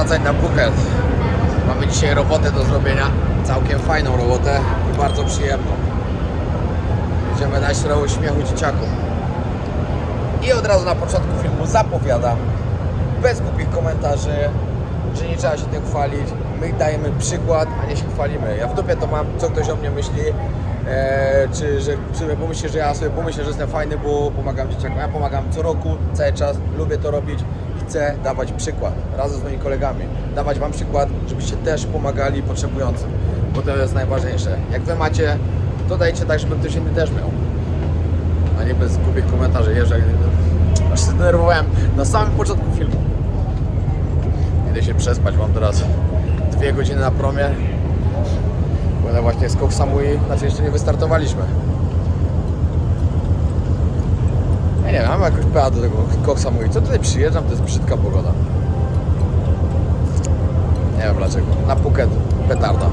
Wracać na Phuket. Mamy dzisiaj robotę do zrobienia. Całkiem fajną robotę i bardzo przyjemną. Będziemy dać trochę śmiechu dzieciakom. I od razu na początku filmu zapowiadam, bez głupich komentarzy, że nie trzeba się tym chwalić. My dajemy przykład, a nie się chwalimy. Ja w dupie to mam, co ktoś o mnie myśli. E, czy że sobie pomyśli, że ja sobie pomyślę, że jestem fajny, bo pomagam dzieciakom. Ja pomagam co roku, cały czas, lubię to robić. Chcę dawać przykład razem z moimi kolegami. Dawać Wam przykład, żebyście też pomagali potrzebującym, bo to jest najważniejsze. Jak Wy macie, to dajcie tak, żeby ktoś inny też miał a nie bez głupich komentarzy. Jeżdżę, aż się zdenerwowałem na samym początku filmu. Idę się przespać, mam teraz dwie godziny na promie. Będę właśnie z Koh Samui, znaczy jeszcze nie wystartowaliśmy. Nie wiem, mam jakąś pecha do tego Koh Samui. Co tutaj przyjeżdżam, to jest brzydka pogoda. Nie wiem dlaczego. Na Phuket petarda.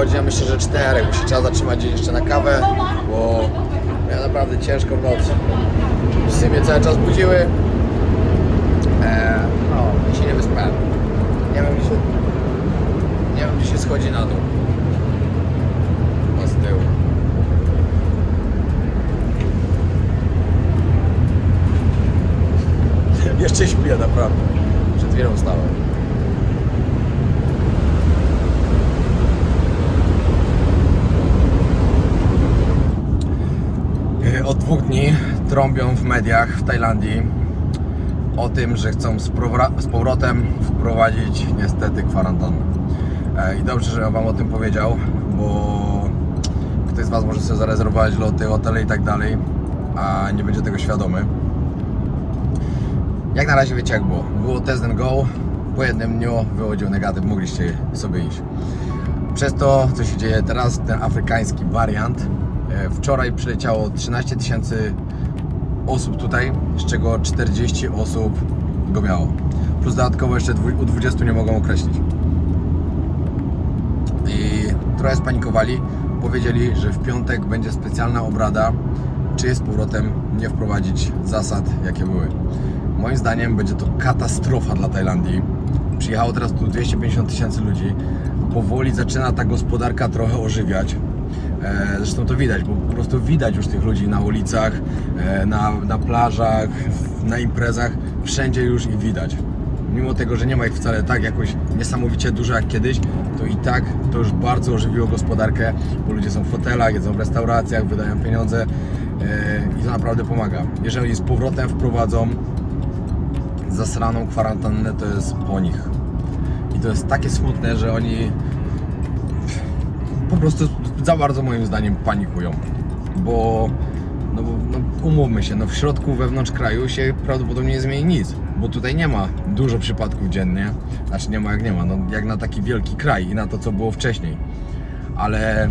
Godzin, myślę, że 4, bo się trzeba zatrzymać jeszcze na kawę, bo ja naprawdę ciężko w nocy. Psy mnie cały czas budziły. Eee, no, się nie wyspałem. Nie wiem, gdzie się, nie wiem, gdzie się schodzi na dół. Chyba z tyłu. Jeszcze śpię naprawdę. Przed chwilą wstałem. E, Od dwóch dni trąbią w mediach w Tajlandii o tym, że chcą z, powrotem wprowadzić niestety kwarantannę. E, I dobrze, że Wam o tym powiedział, bo ktoś z Was może sobie zarezerwować loty, hotele i tak dalej, a nie będzie tego świadomy. Jak na razie wiecie jak było. Było test and go, po jednym dniu wychodził negatyw, mogliście sobie iść. Przez to, co się dzieje teraz, ten afrykański wariant, wczoraj przyleciało 13 tysięcy osób tutaj, z czego 40 osób go miało. Plus dodatkowo jeszcze u 20 nie mogą określić. I trochę spanikowali. Powiedzieli, że w piątek będzie specjalna obrada, czy z powrotem nie wprowadzić zasad, jakie były. Moim zdaniem będzie to katastrofa dla Tajlandii. Przyjechało teraz tu 250 tysięcy ludzi. Powoli zaczyna ta gospodarka trochę ożywiać. E, Zresztą to widać, bo po prostu widać już tych ludzi na ulicach, e, na, na plażach, na imprezach, wszędzie już ich widać. Mimo tego, że nie ma ich wcale tak jakoś niesamowicie dużo jak kiedyś, to i tak to już bardzo ożywiło gospodarkę, bo ludzie są w hotelach, jedzą w restauracjach, wydają pieniądze e, i to naprawdę pomaga. Jeżeli z powrotem wprowadzą zasraną kwarantannę, to jest po nich. I to jest takie smutne, że oni po prostu za bardzo moim zdaniem panikują, bo no, no umówmy się, no w środku wewnątrz kraju się prawdopodobnie nie zmieni nic, bo tutaj nie ma dużo przypadków dziennie, znaczy nie ma jak nie ma, no jak na taki wielki kraj i na to co było wcześniej, ale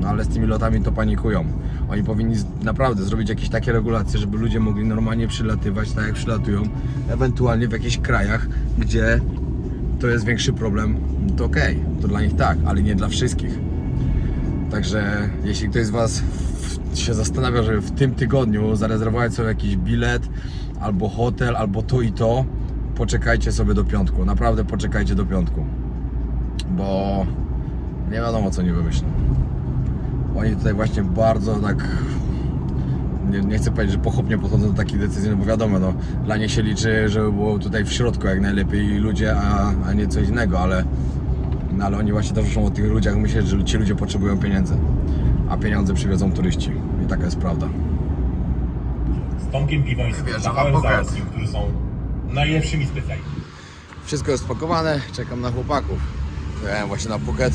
no ale z tymi lotami to panikują. Oni powinni naprawdę zrobić jakieś takie regulacje, żeby ludzie mogli normalnie przylatywać, tak jak przylatują, ewentualnie w jakichś krajach, gdzie to jest większy problem, to okej, to dla nich tak, ale nie dla wszystkich. Także jeśli ktoś z Was się zastanawia, żeby w tym tygodniu zarezerwować sobie jakiś bilet, albo hotel, albo to i to, poczekajcie sobie do piątku. Naprawdę poczekajcie do piątku. Bo nie wiadomo co nie wymyślą. Oni tutaj właśnie bardzo tak nie, nie chcę powiedzieć, że pochopnie podchodzą do takich decyzji, no bo wiadomo, no, dla nich się liczy, żeby było tutaj w środku jak najlepiej ludzie, a, a nie coś innego, ale, no, ale oni właśnie też muszą o tych ludziach myśleć, że ci ludzie potrzebują pieniędzy, a pieniądze przywiozą turyści i taka jest prawda. z Tomkiem Piwońskim, Rafałem. Załockim, którzy są najlepszymi specjalistami. Wszystko jest spakowane, czekam na chłopaków. Jechałem właśnie na Phuket.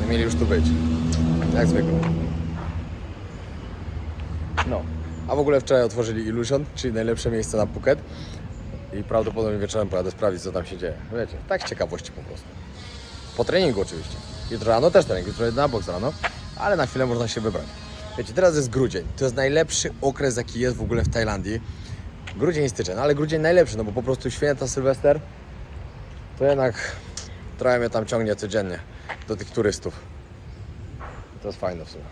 No mieli już tu być. Jak zwykle. No. A w ogóle wczoraj otworzyli Illusion, czyli najlepsze miejsce na Phuket. I prawdopodobnie wieczorem pojadę sprawdzić, co tam się dzieje. Wiecie, tak z ciekawości po prostu. Po treningu oczywiście. Jutro rano też trening, jutro na boks rano, ale na chwilę można się wybrać. Wiecie, teraz jest grudzień. To jest najlepszy okres, jaki jest w ogóle w Tajlandii. Grudzień i styczeń, ale grudzień najlepszy, no bo po prostu święta, Sylwester, to jednak trochę mnie tam ciągnie codziennie do tych turystów. To jest fajne w sumie.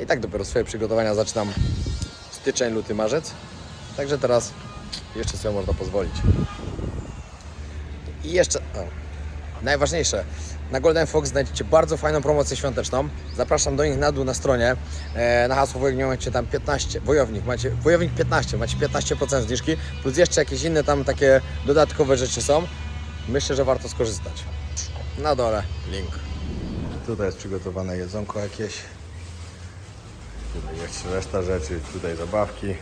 I tak dopiero swoje przygotowania zaczynam styczeń, luty, marzec. Także teraz jeszcze sobie można pozwolić. I jeszcze, najważniejsze, na Golden Fox znajdziecie bardzo fajną promocję świąteczną. Zapraszam do nich na dół na stronie. E, na hasło wojownik macie tam 15, wojownik, macie, wojownik 15, macie 15% zniżki, plus jeszcze jakieś inne tam takie dodatkowe rzeczy są. Myślę, że warto skorzystać. Na dole link. Tutaj jest przygotowane jedzonko jakieś. Tutaj jeszcze reszta rzeczy, tutaj zabawki.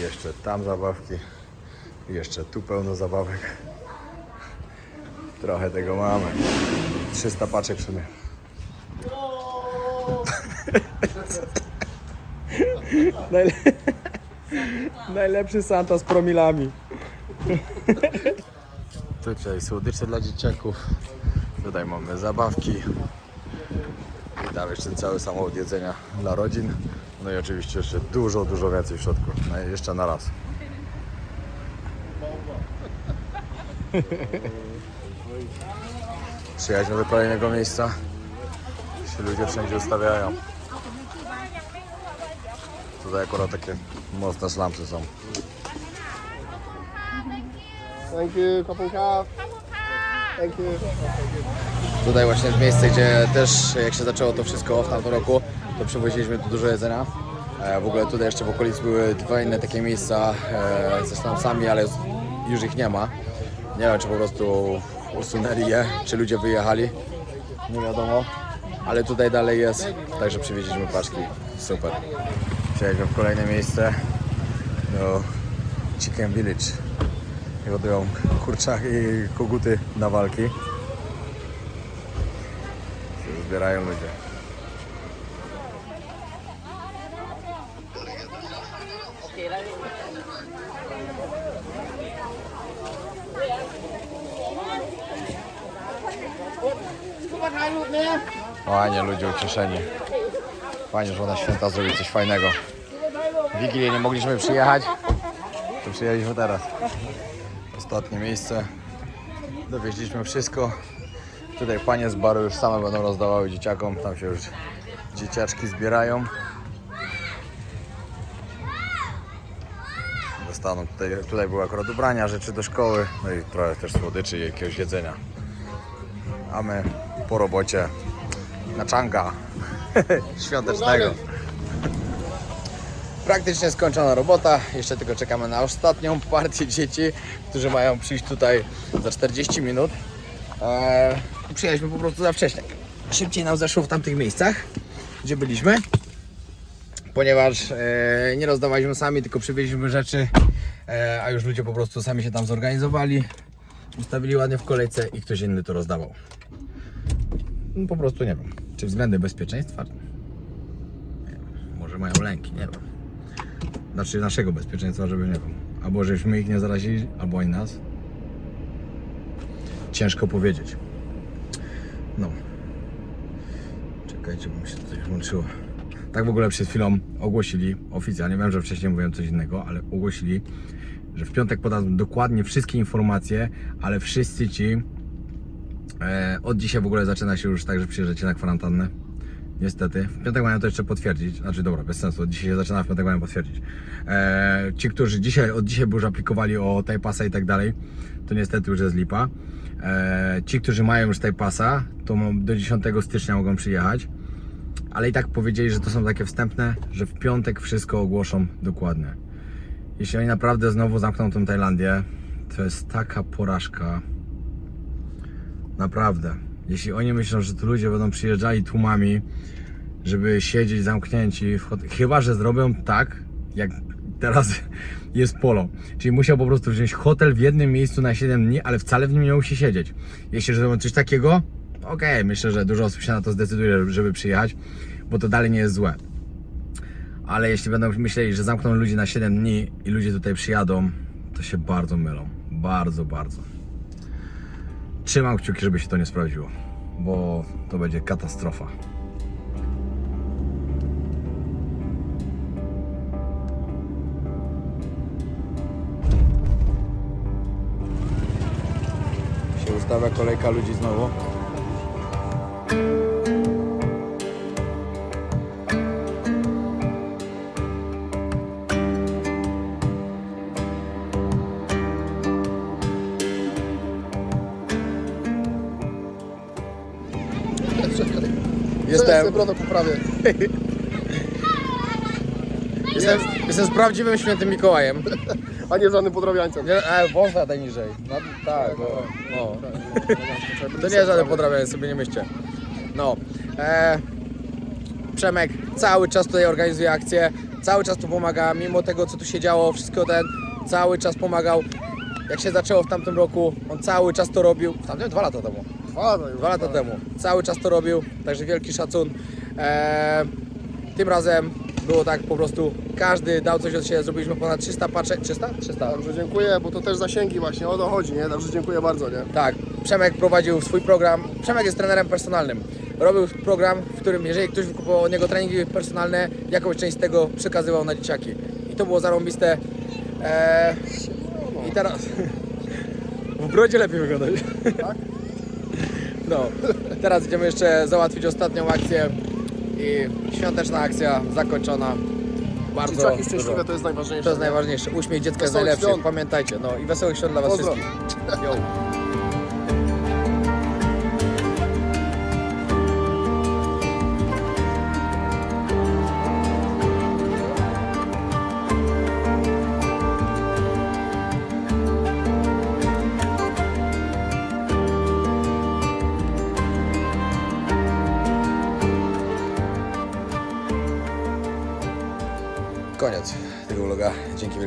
Jeszcze tam zabawki. Jeszcze tu pełno zabawek. Trochę tego mamy. 300 paczek w sumie. Najle... Najlepszy Santa z promilami. Tutaj słodycze dla dzieciaków. Tutaj mamy zabawki. I tam jeszcze cały samochód jedzenia dla rodzin. No i oczywiście jeszcze dużo, dużo więcej w środku. No i jeszcze na raz. Przyjaźń do kolejnego miejsca. Się ludzie wszędzie ustawiają. Tutaj akurat takie mocne slamsy są. Thank you, couple. Tutaj właśnie jest miejsce, gdzie też jak się zaczęło to wszystko w tamtym roku, to przywoziliśmy tu dużo jedzenia. E, W ogóle tutaj jeszcze w okolicy były dwa inne takie miejsca e, ze slamsami, ale już ich nie ma. Nie wiem, czy po prostu usunęli je, czy ludzie wyjechali. Nie wiadomo. Ale tutaj dalej jest, także przywieźliśmy paczki. Super. Przyjechaliśmy w kolejne miejsce do Chicken Village. Hodują kurczaki i koguty na walki. Się zbierają ludzie. Fajnie, ludzie ucieszeni. Fajnie, że na święta zrobić coś fajnego. Wigilię nie mogliśmy przyjechać, to przyjechaliśmy teraz. Ostatnie miejsce. Dowieźliśmy wszystko. Tutaj panie z baru już same będą rozdawały dzieciakom. Tam się już dzieciaczki zbierają. Dostaną tutaj, tutaj były akurat ubrania, rzeczy do szkoły, no i trochę też słodyczy i jakiegoś jedzenia. A my po robocie na czanga świątecznego. Praktycznie skończona robota. Jeszcze tylko czekamy na ostatnią partię dzieci, którzy mają przyjść tutaj za 40 minut. Eee, przyjechaliśmy po prostu za wcześnie. Szybciej nam zeszło w tamtych miejscach, gdzie byliśmy, ponieważ e, nie rozdawaliśmy sami, tylko przywieźliśmy rzeczy, e, a już ludzie po prostu sami się tam zorganizowali, ustawili ładnie w kolejce i ktoś inny to rozdawał. No, po prostu nie wiem, czy względy bezpieczeństwa, może mają lęki, nie wiem. Znaczy naszego bezpieczeństwa, żeby nie wiem, albo żeśmy ich nie zarazili, albo oni nas. Ciężko powiedzieć. No. Czekajcie, bo mi się coś włączyło. Tak w ogóle przed chwilą ogłosili oficjalnie, wiem, że wcześniej mówiłem coś innego, ale ogłosili, że w piątek podadzą dokładnie wszystkie informacje, ale wszyscy ci e, od dzisiaj w ogóle zaczyna się już tak, że przyjeżdżacie na kwarantannę. Niestety. W piątek mają to jeszcze potwierdzić. Znaczy dobra, bez sensu. Dzisiaj się zaczyna, w piątek mają potwierdzić. E, ci, którzy dzisiaj, od dzisiaj by już aplikowali o tej pasa i tak dalej, to niestety już jest lipa. E, ci, którzy mają już tej pasa, to do 10 stycznia mogą przyjechać. Ale i tak powiedzieli, że to są takie wstępne, że w piątek wszystko ogłoszą dokładnie. Jeśli oni naprawdę znowu zamkną tą Tajlandię, to jest taka porażka. Naprawdę. Jeśli oni myślą, że tu ludzie będą przyjeżdżali tłumami, żeby siedzieć zamknięci. Chyba, że zrobią tak, jak teraz jest polo. Czyli musiał po prostu wziąć hotel w jednym miejscu na 7 dni, ale wcale w nim nie musi siedzieć. Jeśli zrobią coś takiego, okej, myślę, że dużo osób się na to zdecyduje, żeby przyjechać, bo to dalej nie jest złe. Ale jeśli będą myśleli, że zamkną ludzi na 7 dni i ludzie tutaj przyjadą, to się bardzo mylą. Bardzo, bardzo. Trzymam kciuki, żeby się to nie sprawdziło, bo to będzie katastrofa. Się ustawia kolejka ludzi znowu. Jestem. brodę poprawię. Jestem, jestem z prawdziwym świętym Mikołajem. A nie żadnym podrabiańcem. Nie, e, wąsa daj niżej. No, tak, o, o. To nie jest żaden podrabianie, sobie nie myślcie. No. E, Przemek cały czas tutaj organizuje akcję, cały czas tu pomaga, mimo tego co tu się działo, wszystko ten, cały czas pomagał. Jak się zaczęło w tamtym roku, on cały czas to robił. W tamtym dwa lata temu. Dwa lata już. Dwa lata temu. Cały czas to robił, także wielki szacun. Eee, tym razem było tak po prostu, każdy dał coś od siebie, zrobiliśmy ponad 300 paczek, 300? 300. Także dziękuję, bo to też zasięgi właśnie, o to chodzi, nie? Także dziękuję bardzo, nie? Tak, Przemek prowadził swój program. Przemek jest trenerem personalnym. Robił program, w którym jeżeli ktoś wykupował od niego treningi personalne, jakąś część z tego przekazywał na dzieciaki. I to było zarąbiste. Eee, I teraz... W brodzie lepiej wyglądać. Tak? No, teraz idziemy jeszcze załatwić ostatnią akcję i świąteczna akcja zakończona. Bardzo Dzieciaki dużo. szczęśliwe to jest najważniejsze. To jest najważniejsze. Uśmiech dziecka jest Wesołych najlepszy. świąt. Pamiętajcie. No i wesołych świąt dla Was Pozdro. wszystkich. Yo.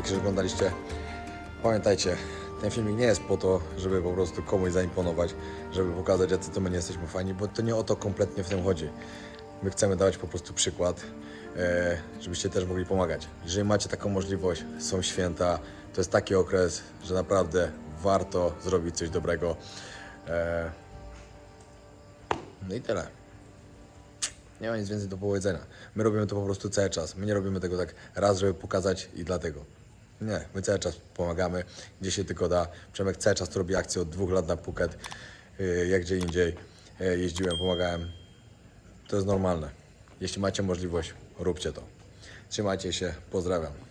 Dzięki że oglądaliście. Pamiętajcie, ten filmik nie jest po to, żeby po prostu komuś zaimponować, żeby pokazać, jacy to my nie jesteśmy fajni, bo to nie o to kompletnie w tym chodzi. My chcemy dawać po prostu przykład, e, żebyście też mogli pomagać. Jeżeli macie taką możliwość, są święta, to jest taki okres, że naprawdę warto zrobić coś dobrego. E, no i tyle. Nie ma nic więcej do powiedzenia. My robimy to po prostu cały czas. My nie robimy tego tak raz, żeby pokazać i dlatego. Nie, my cały czas pomagamy, gdzie się tylko da. Przemek cały czas robi akcję od dwóch lat na Phuket, yy, jak gdzie indziej. Yy, Jeździłem, pomagałem. To jest normalne. Jeśli macie możliwość, róbcie to. Trzymajcie się, pozdrawiam.